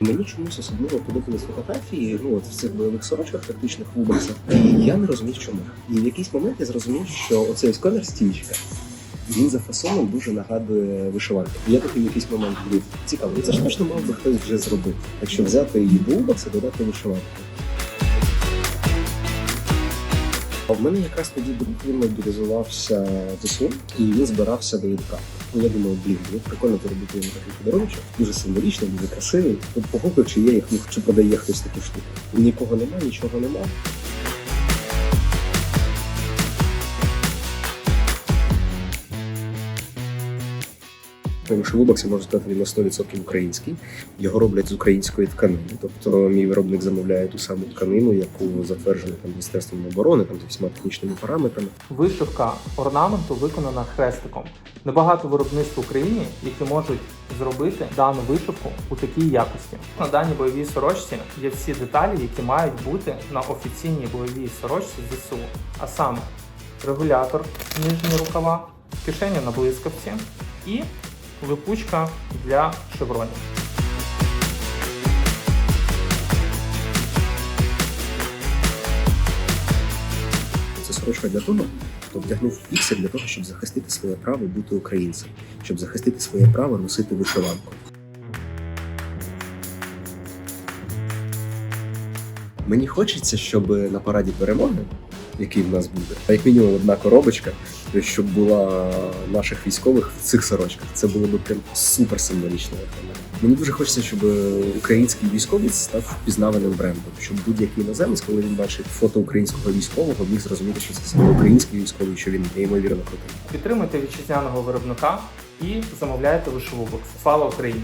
Мені чомусь особливо подобались фотографії, ну от в цих бойових сорочках, тактичних вубексах. Я не розумів, чому. І в якийсь момент я зрозумів, що оцей ось колір стічка. Він за фасоном дуже нагадує вишиванку. Я такий в якийсь момент був цікаво. ну Це ж точно мав би хтось вже зробив. Якщо взяти її до убекса, додати вишиванку. А в мене якраз тоді він мобілізувався ЗСУ, і він збирався до відправки. Ну я думаю, блін, ну прикольно зробити йому такий подарунок, дуже символічний, дуже красивий. Тут погукав, чи є їх, ну, чи продає хтось такі штуки. Нікого нема, нічого нема. Тому що в Убаксі можна сказати, він на 100% український. Його роблять з української тканини. Тобто мій виробник замовляє ту саму тканину, яку затверджено там Міністерством оборони, там з всіма технічними параметрами. Вишивка орнаменту виконана хрестиком. Небагато виробництв в Україні, які можуть зробити дану вишивку у такій якості. На даній бойовій сорочці є всі деталі, які мають бути на офіційній бойовій сорочці ЗСУ. А саме регулятор нижні рукава, кишеня на блискавці і липучка для шевронів. Це сорочка для того, хто вдягнув піксель для того, щоб захистити своє право бути українцем, щоб захистити своє право носити вишиванку. Мені хочеться, щоб на параді перемоги, який в нас буде, як мінімум одна коробочка, щоб була наших військових в цих сорочках. Це було б прям супер символічно. Мені дуже хочеться, щоб український військовець став впізнаваним брендом, щоб будь-який іноземець, коли він бачить фото українського військового, міг зрозуміти, що це саме український військовий, що він неймовірно крутий. Підтримуйте вітчизняного виробника і замовляйте вишиву. Слава Україні!